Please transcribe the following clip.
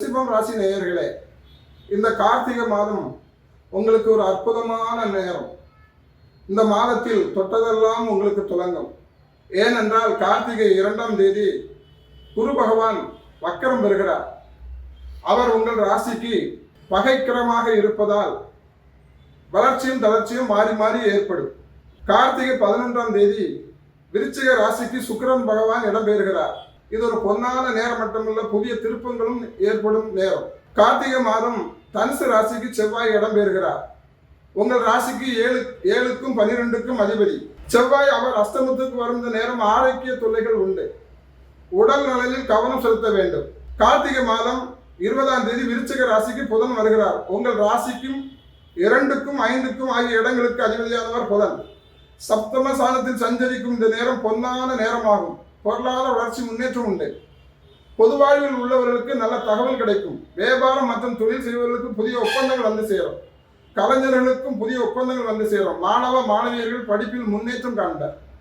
ரிஷபம் ராசி நேயர்களே இந்த கார்த்திகை மாதம் உங்களுக்கு ஒரு அற்புதமான நேரம். இந்த மாதத்தில் தொட்டதெல்லாம் உங்களுக்கு துலங்கும். ஏனென்றால் கார்த்திகை இரண்டாம் தேதி குரு பகவான் வக்கரம் பெறுகிறார். அவர் உங்கள் ராசிக்கு பகைக்கிரமாக இருப்பதால் வளர்ச்சியும் தளர்ச்சியும் மாறி மாறி ஏற்படும். கார்த்திகை பதினொன்றாம் தேதி விருச்சிக ராசிக்கு சுக்கரன் பகவான் இடம்பெறுகிறார் இது ஒரு பொன்னான நேரம் மட்டுமல்ல புதிய திருப்பங்களும் ஏற்படும் நேரம். கார்த்திகை மாதம் தனுசு ராசிக்கு செவ்வாய் இடம் பெறுகிறார் உங்கள் ராசிக்கு ஏழு ஏழுக்கும் பனிரெண்டுக்கும் அதிபதி. செவ்வாய் அவர் அஸ்தமத்துக்கு வரும் இந்த நேரம் ஆரோக்கிய தொல்லைகள் உண்டு. உடல் நலனில் கவனம் செலுத்த வேண்டும். கார்த்திகை மாதம் இருபதாம் தேதி விருச்சிக ராசிக்கு புதன் வருகிறார். உங்கள் ராசிக்கும் இரண்டுக்கும் ஐந்துக்கும் ஆகிய இடங்களுக்கு அதிபதியானவர் புதன். சப்தம சாதத்தில் சஞ்சரிக்கும் இந்த நேரம் பொன்னான நேரமாகும். பொருளாதார வளர்ச்சி முன்னேற்றம் உண்டு. பொது வாழ்வில் உள்ளவர்களுக்கு நல்ல தகவல் கிடைக்கும். வியாபாரம் மற்றும் தொழில் செய்வர்களுக்கு புதிய ஒப்பந்தங்கள் வந்து சேரும். கலைஞர்களுக்கும் புதிய ஒப்பந்தங்கள் வந்து சேரும். மாணவ மாணவியர்கள் படிப்பில் முன்னேற்றம் காண்பர்.